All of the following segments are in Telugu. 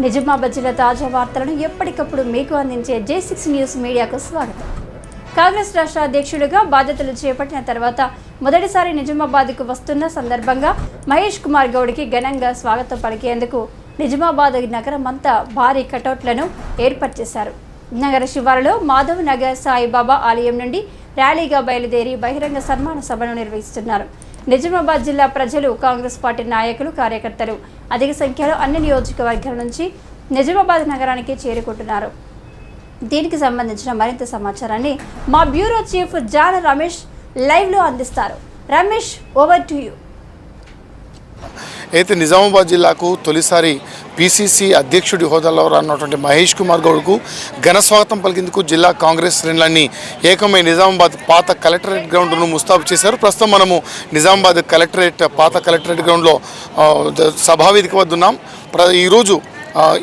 నిజామాబాద్ జిల్లా తాజా వార్తలను ఎప్పటికప్పుడు మీకు అందించే జే సిక్స్ న్యూస్ మీడియాకు స్వాగతం. కాంగ్రెస్ రాష్ట్ర అధ్యక్షుడిగా బాధ్యతలు చేపట్టిన తర్వాత మొదటిసారి నిజామాబాద్కు వస్తున్న సందర్భంగా మహేష్ కుమార్ గౌడ్కి ఘనంగా స్వాగతం పలికేందుకు నిజామాబాద్ నగరం అంతా భారీ కటౌట్లను ఏర్పాటు చేశారు. నగర శివారులో మాధవ్ నగర్ సాయిబాబా ఆలయం నుండి ర్యాలీగా బయలుదేరి బహిరంగ సన్మాన సభను నిర్వహిస్తున్నారు. నిజామాబాద్ జిల్లా ప్రజలు కాంగ్రెస్ పార్టీ నాయకులు కార్యకర్తలు అధిక సంఖ్యలో అన్ని నియోజకవర్గాల నుంచి నిజామాబాద్ నగరానికి చేరుకుంటున్నారు. దీనికి సంబంధించిన మరింత సమాచారాన్ని మా బ్యూరో చీఫ్ జాన్ రమేష్ లైవ్లో అందిస్తారు. రమేష్ ఓవర్ టు యూ అయితే నిజామాబాద్ జిల్లాకు తొలిసారి పిసిసి అధ్యక్షుడి హోదాలో రానున్నటువంటి మహేష్ కుమార్ గౌడ్కు ఘన స్వాగతం పలికేందుకు జిల్లా కాంగ్రెస్ శ్రేణులన్నీ ఏకమై నిజామాబాద్ పాత కలెక్టరేట్ గ్రౌండ్ను ముస్తాబు చేశారు. ప్రస్తుతం మనము నిజామాబాద్ కలెక్టరేట్ పాత కలెక్టరేట్ గ్రౌండ్లో సభావేదిక వద్ద ఉన్నాం. ప్ర ఈరోజు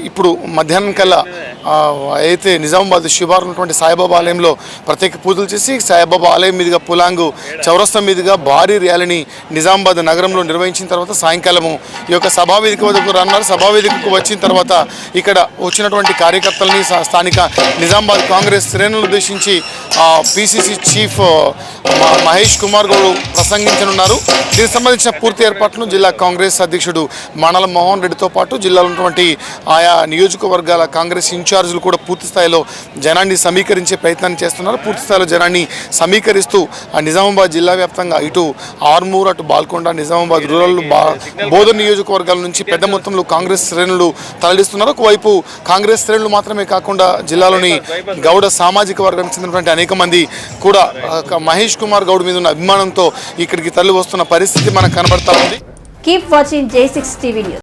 ఇప్పుడు మధ్యాహ్నం కల్లా అయితే నిజామాబాద్ శివారు ఉన్నటువంటి సాయిబాబా ఆలయంలో ప్రత్యేక పూజలు చేసి సాయిబాబా ఆలయం మీదుగా పులాంగు చౌరస్తా మీదుగా భారీ ర్యాలీని నిజామాబాద్ నగరంలో నిర్వహించిన తర్వాత సాయంకాలము ఈ యొక్క సభావేదిక వద్దకు రన్నారు సభావేదికకు వచ్చిన తర్వాత ఇక్కడ వచ్చినటువంటి కార్యకర్తలని స్థానిక నిజామాబాద్ కాంగ్రెస్ శ్రేణులను ఉద్దేశించి పిసిసి చీఫ్ మహేష్ కుమార్ గౌడ్ ప్రసంగించనున్నారు. దీనికి సంబంధించిన పూర్తి ఏర్పాట్లను జిల్లా కాంగ్రెస్ అధ్యక్షుడు మానల మోహన్ రెడ్డితో పాటు జిల్లాలో ఉన్నటువంటి ఆయా నియోజకవర్గాల కాంగ్రెస్ ఇన్ఛార్జీలు కూడా పూర్తి స్థాయిలో జనాన్ని సమీకరించే ప్రయత్నాన్ని చేస్తున్నారు. పూర్తి స్థాయిలో జనాన్ని సమీకరిస్తూ ఆ నిజామాబాద్ జిల్లా వ్యాప్తంగా ఇటు ఆర్మూర్ అటు బాల్కొండ నిజామాబాద్ రూరల్ బా బోధన నియోజకవర్గాల నుంచి పెద్ద మొత్తంలో కాంగ్రెస్ శ్రేణులు తరలిస్తున్నారు. ఒకవైపు కాంగ్రెస్ శ్రేణులు మాత్రమే కాకుండా జిల్లాలోని గౌడ సామాజిక వర్గానికి చెందినటువంటి అనేక మంది కూడా మహేష్ కుమార్ గౌడ్ మీద ఉన్న అభిమానంతో ఇక్కడికి తరలి వస్తున్న పరిస్థితి మనకు కనబడతా ఉంది. Keep watching J six TV news